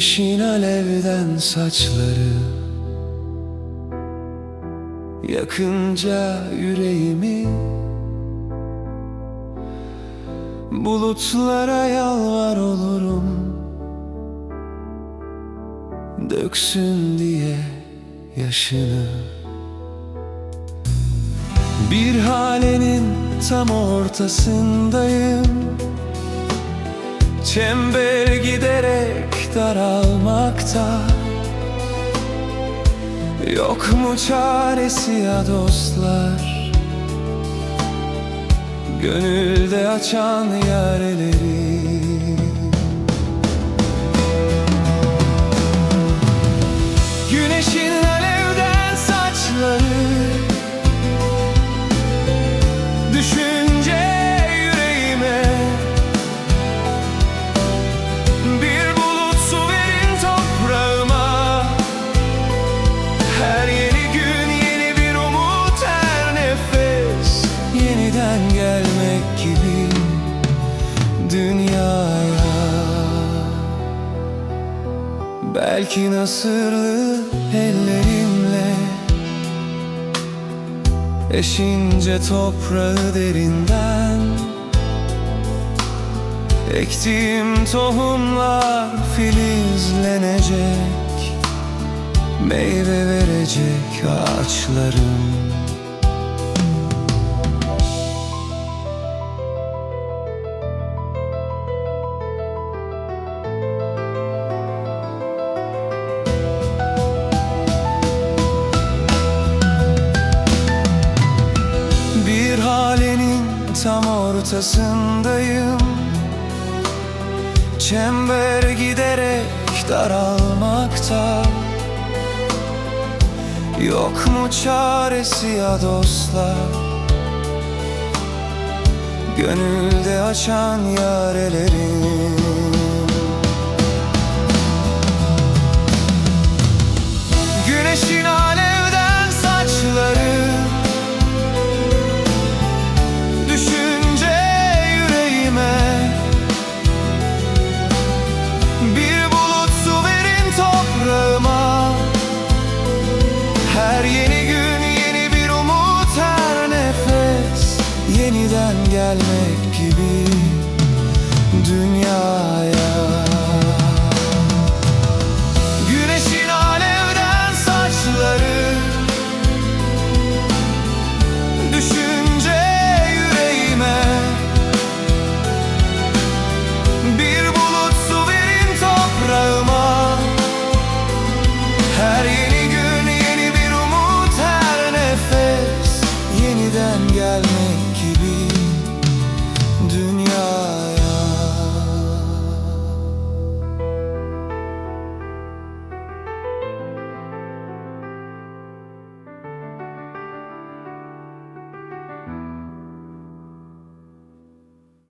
Güneşin alevden saçları. Yakınca yüreğimi. Bulutlara yalvar olurum. Döksün diye yaşını. Bir halenin tam ortasındayım. Çember giderek daralmakta Yok mu çaresi ya dostlar? Gönülde açan yareleri Güneşin Belki nasırlı ellerimle Eşince toprağı derinden Ektiğim tohumlar filizlenecek Meyve verecek ağaçlarım ortasındayım. Çember giderek daralmakta. Yok mu çaresi ya dostlar? Gönülde açan yarelerim Yeniden gelmek gibi